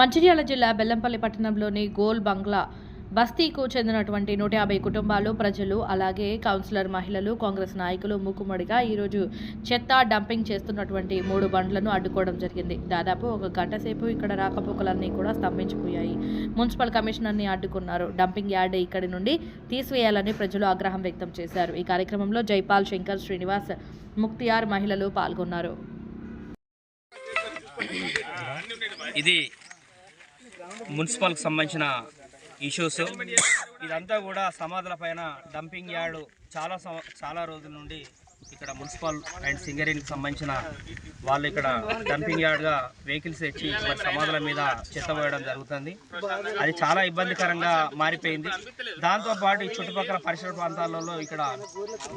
మంచిర్యాల జిల్లా బెల్లంపల్లి పట్టణంలోని గోల్ బంగ్లా బస్తీకు చెందినటువంటి నూట యాభై కుటుంబాలు ప్రజలు అలాగే కౌన్సిలర్ మహిళలు కాంగ్రెస్ నాయకులు మూకుమ్మడిగా ఈరోజు చెత్త డంపింగ్ చేస్తున్నటువంటి మూడు బండ్లను అడ్డుకోవడం జరిగింది. దాదాపు ఒక గంట సేపు ఇక్కడ రాకపోకలన్నీ కూడా స్తంభించిపోయాయి. మున్సిపల్ కమిషనర్ని అడ్డుకున్నారు. డంపింగ్ యార్డ్ ఇక్కడి నుండి తీసివేయాలని ప్రజలు ఆగ్రహం వ్యక్తం చేశారు. ఈ కార్యక్రమంలో జైపాల్ శంకర్ శ్రీనివాస్ ముక్తియార్ మహిళలు పాల్గొన్నారు. ఇది మున్సిపల్కి సంబంధించిన ఇష్యూస్ ఇదంతా కూడా సమాధుల పైన డంపింగ్ యార్డ్ చాలా చాలా రోజుల నుండి ఇక్కడ మున్సిపల్ అండ్ సింగరేణికి సంబంధించిన వాళ్ళు ఇక్కడ డంపింగ్ యార్డ్గా వెహికల్స్ తెచ్చి మరి సమాధుల మీద చెత్త పోయడం జరుగుతుంది. అది చాలా ఇబ్బందికరంగా మారిపోయింది. దాంతోపాటు ఈ చుట్టుపక్కల పరిసర ప్రాంతాలలో ఇక్కడ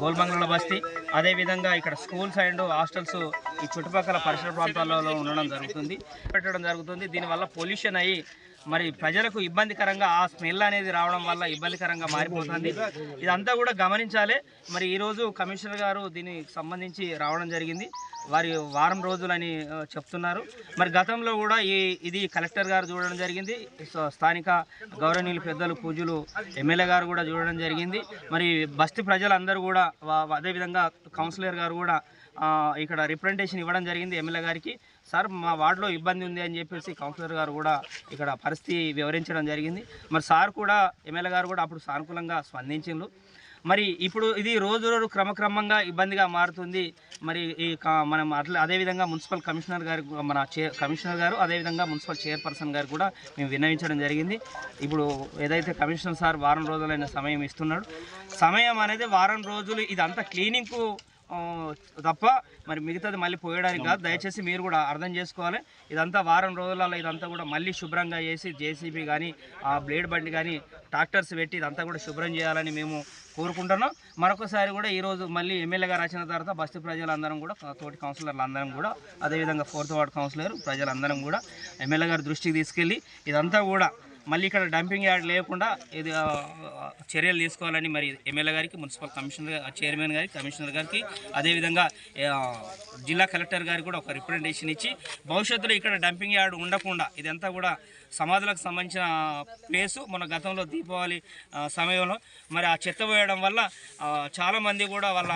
గోల్బంగ్ల బస్తీ అదేవిధంగా ఇక్కడ స్కూల్స్ అండ్ హాస్టల్స్ ఈ చుట్టుపక్కల పరిసర ప్రాంతాలలో ఉండడం జరుగుతుంది. పెట్టడం జరుగుతుంది. దీనివల్ల పొల్యూషన్ అయ్యి మరి ప్రజలకు ఇబ్బందికరంగా ఆ స్మెల్ అనేది రావడం వల్ల ఇబ్బందికరంగా మారిపోతుంది. ఇదంతా కూడా గమనించాలి. మరి ఈరోజు కమిషనర్ గారు దీనికి సంబంధించి రావడం జరిగింది. వారి వారం రోజులని చెప్తున్నారు. మరి గతంలో కూడా ఈ ఇది కలెక్టర్ గారు చూడడం జరిగింది. సో స్థానిక గౌరవనీయులు పెద్దలు పూజలు ఎమ్మెల్యే గారు కూడా చూడడం జరిగింది. మరి బస్తీ ప్రజలందరూ కూడా అదేవిధంగా కౌన్సిలర్ గారు కూడా ఇక్కడ రిప్రజెంటేషన్ ఇవ్వడం జరిగింది ఎమ్మెల్యే గారికి. సార్ మా వార్డులో ఇబ్బంది ఉంది అని చెప్పేసి కౌన్సిలర్ గారు కూడా ఇక్కడ పరిస్థితి వివరించడం జరిగింది. మరి సార్ కూడా ఎమ్మెల్యే గారు కూడా అప్పుడు సానుకూలంగా స్పందించిండ్రు. మరి ఇప్పుడు ఇది రోజు రోజు క్రమక్రమంగా ఇబ్బందిగా మారుతుంది. మరి ఈ క- మనం అట్లా అదేవిధంగా మున్సిపల్ కమిషనర్ గారు మన చే కమిషనర్ గారు అదేవిధంగా మున్సిపల్ చైర్పర్సన్ గారు కూడా మేము విన్నవించడం జరిగింది. ఇప్పుడు ఏదైతే కమిషనర్ సార్ వారం రోజులైన సమయం ఇస్తున్నాడు సమయం అనేది వారం రోజులు ఇదంతా క్లీనింగ్కు తప్ప మరి మిగతాది మళ్ళీ పోయడానికి కాదు. దయచేసి మీరు కూడా అర్థం చేసుకోవాలి. ఇదంతా వారం రోజులలో ఇదంతా కూడా మళ్ళీ శుభ్రంగా చేసి జేసీబీ కానీ ఆ బ్లేడ్ బండి కానీ ట్రాక్టర్స్ పెట్టి ఇదంతా కూడా శుభ్రం చేయాలని మేము కోరుకుంటున్నాం. మరొకసారి కూడా ఈరోజు మళ్ళీ ఎమ్మెల్యే గారు వచ్చిన తర్వాత బస్తీ ప్రజలందరం కూడా తోటి కౌన్సిలర్లు అందరం కూడా అదేవిధంగా ఫోర్త్ వార్డ్ కౌన్సిలర్ ప్రజలందరం కూడా ఎమ్మెల్యే గారి దృష్టికి తీసుకెళ్ళి ఇదంతా కూడా మళ్ళీ ఇక్కడ డంపింగ్ యార్డ్ లేకుండా ఇది చర్యలు తీసుకోవాలని మరి ఎమ్మెల్యే గారికి మున్సిపల్ కమిషనర్ చైర్మన్ గారికి కమిషనర్ గారికి అదేవిధంగా జిల్లా కలెక్టర్ గారికి కూడా ఒక రిప్రజెంటేషన్ ఇచ్చి భవిష్యత్తులో ఇక్కడ డంపింగ్ యార్డ్ ఉండకుండా ఇదంతా కూడా సమాధులకు సంబంధించిన ప్లేసు మన గతంలో దీపావళి సమయంలో మరి ఆ చెత్త పోయడం వల్ల చాలామంది కూడా వాళ్ళ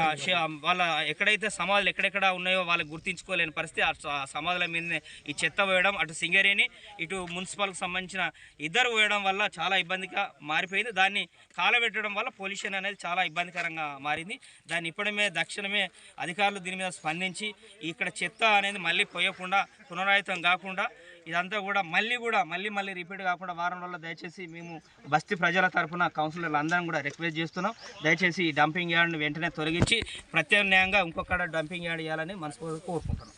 వాళ్ళ ఎక్కడైతే సమాధులు ఎక్కడెక్కడ ఉన్నాయో వాళ్ళకి గుర్తించుకోలేని పరిస్థితి ఆ సమాధుల మీదనే ఈ చెత్త పోయడం అటు సింగరేణి ఇటు మున్సిపల్కి సంబంధించిన ఇద్దరు వేయడం వల్ల చాలా ఇబ్బందిగా మారిపోయింది. దాన్ని కాలబెట్టడం వల్ల పొల్యూషన్ అనేది చాలా ఇబ్బందికరంగా మారింది. దాన్ని ఇప్పటిమే దక్షిణమే అధికారులు దీని మీద స్పందించి ఇక్కడ చెత్త అనేది మళ్ళీ పోయకుండా పునరాయుతం కాకుండా ఇదంతా కూడా మళ్ళీ కూడా మళ్ళీ మళ్ళీ రిపీట్ కాకుండా వారం రోజుల్లో దయచేసి మేము బస్తీ ప్రజల తరఫున కౌన్సిలర్లు అందరం కూడా రిక్వెస్ట్ చేస్తున్నాం. దయచేసి ఈ డంపింగ్ యార్డ్ని వెంటనే తొలగించి ప్రత్యామ్నాయంగా ఇంకొకడ డంపింగ్ యార్డ్ చేయాలని మనస్ఫూర్తిగా కోరుకుంటున్నాం.